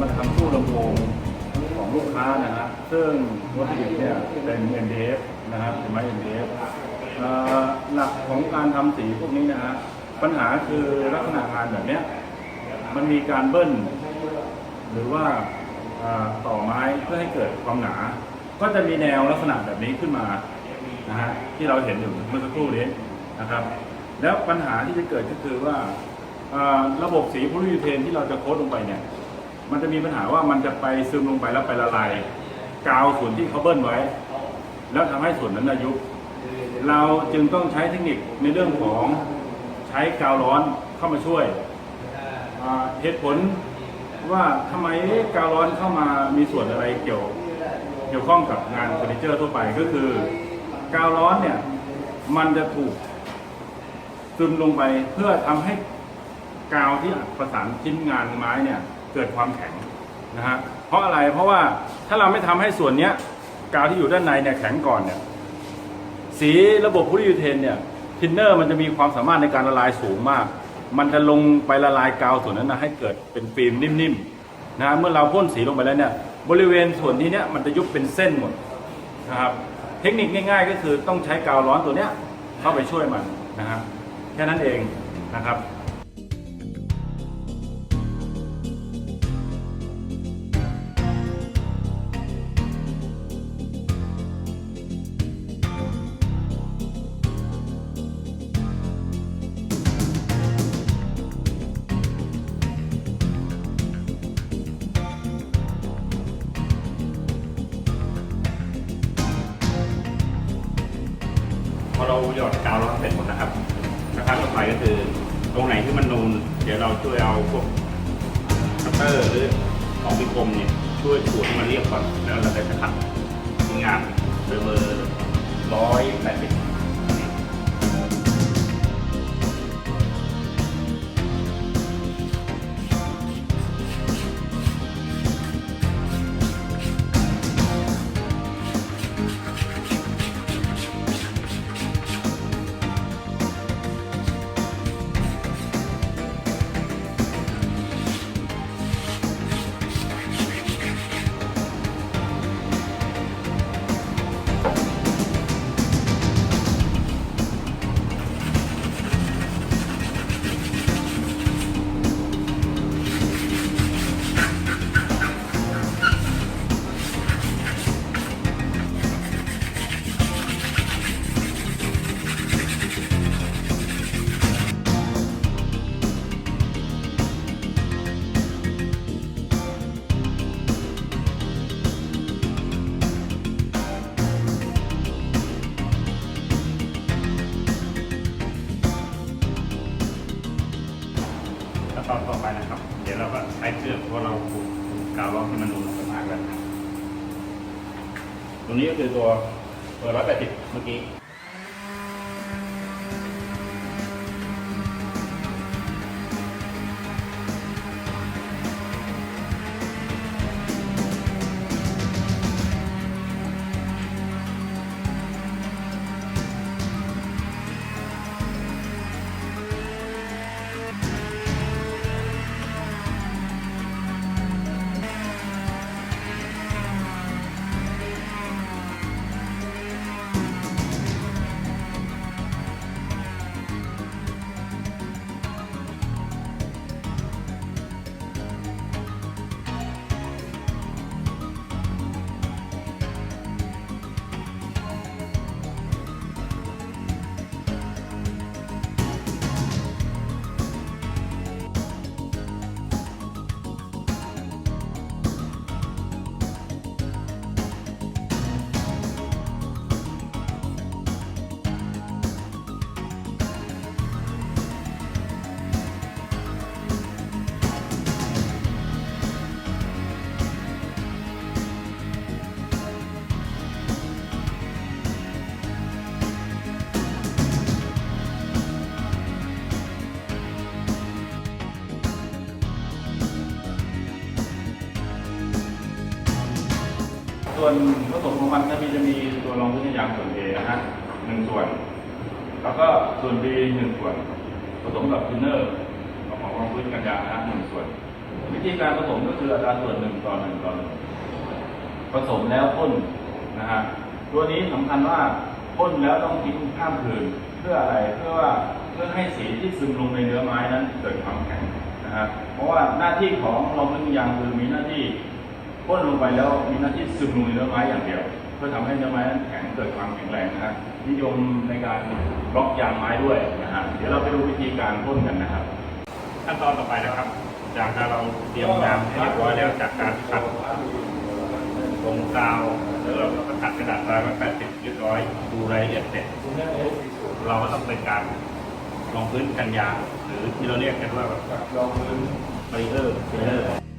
มาทำตู้ลำโพงของลูกค้านะฮะซึ่งวัตถุดิบเนี่ยเป็น MDF นะครับเป็นไม้ MDF เอ่อหลักของการทำสีพวกนี้นะฮะปัญหาคือลักษณะงานแบบเนี้ยมันมีการเบิ้ล หรือว่าเอ่อต่อไม้เพื่อให้เกิดความหนา ก็จะมีแนวลักษณะแบบนี้ขึ้นมานะฮะที่เราเห็นอยู่เมื่อสักครู่นี้นะครับ แล้วปัญหาที่จะเกิดก็คือว่าเอ่อระบบสีพลียูเทนที่เราจะโค้ดลงไปเนี่ย มันจะมีปัญหาว่ามันจะไปซึมลงไปแล้วไปละลายกาวส่วนที่เขาเบิ้ลไว้ แล้วทำให้ส่วนนั้นอายุเราจึงต้องใช้เทคนิคในเรื่องของใช้กาวร้อนเข้ามาช่วยเหตุผลว่าทำไมกาวร้อนเข้ามามีส่วนอะไรเกี่ยวเกี่ยวข้องกับงานเฟอร์นิเจอร์ทั่วไปก็คือกาวร้อนเนี่ยมันจะถูกซึมลงไปเพื่อทำให้กาวที่ประสานชิ้นงานไม้เนี่ย เกิดความแข็งนะฮะเพราะอะไรเพราะว่าถ้าเราไม่ทำให้ส่วนเนี้ยกาวที่อยู่ด้านในเนี่ยแข็งก่อนเนี่ยสีระบบโพลียูเทนเนี่ยทินเนอร์มันจะมีความสามารถในการละลายสูงมาก มันจะลงไปละลายกาวส่วนนั้นนะให้เกิดเป็นฟิล์มนิ่มๆนะฮะเมื่อเราพ่นสีลงไปแล้วเนี่ยบริเวณส่วนนี้เนี่ยมันจะยุบเป็นเส้นหมดนะครับเทคนิคง่าย ๆ ก็คือต้องใช้กาวร้อนตัวเนี้ยเข้าไปช่วยมันนะฮะแค่นั้นเองนะครับ เสร็จหมดนะครับนะครับต่อไปก็คือตรงไหนที่มันนูน เดี๋ยวเราช่วยเอาพวกคัตเตอร์หรือของมีคมเนี่ยช่วยขูดให้มันเรียบก่อนแล้วเราจะขัดที่งานเบอร์ร้อยแปดสิบ นี้ก็คือตัวตัวร้อยแปดสิบเมื่อกี้ ส่วนผสมของมันจะมีจะมีตัวรองพื้นยางส่วน A นะฮะหนึ่งส่วน แล้วก็ส่วน B หนึ่งส่วน ผสมกับทินเนอร์ของรองพื้นกันยางนะฮะหนึ่งส่วน วิธีการผสมก็คืออัตราส่วนหนึ่งต่อหนึ่งต่อหนึ่งผสมแล้วพ่นนะฮะตัวนี้สำคัญว่าพ่นแล้วต้องทิ้งข้ามคืนเพื่ออะไรเพื่อว่าเพื่อให้สีที่ซึมลงในเนื้อไม้นั้นเกิดความแข็งนะฮะเพราะว่าหน้าที่ของรองพื้นยางคือมีหน้าที่ พ่นลงไปแล้วมีหน้าที่ซึมลงในเนื้อไม้อย่างเดียว เพื่อทำให้เนื้อไม้นั้นแข็งเกิดความแข็งแรงนะฮะนิยมในการบล็อกยางไม้ด้วยนะฮะเดี๋ยวเราไปดูวิธีการพ่นกันนะครับ ขั้นตอนต่อไปนะครับจากการเราเตรียมยางให้เรียบร้อยแล้วจากการขัดลงกาวแล้วเราก็ขัดกระดาษทรายไว้80เรียบร้อยดูรายละเอียดเสร็จเราก็ต้องเป็นการรองพื้นกันยางหรือที่เราเรียกกันว่าลองพื้นบริเออร์บริเออร์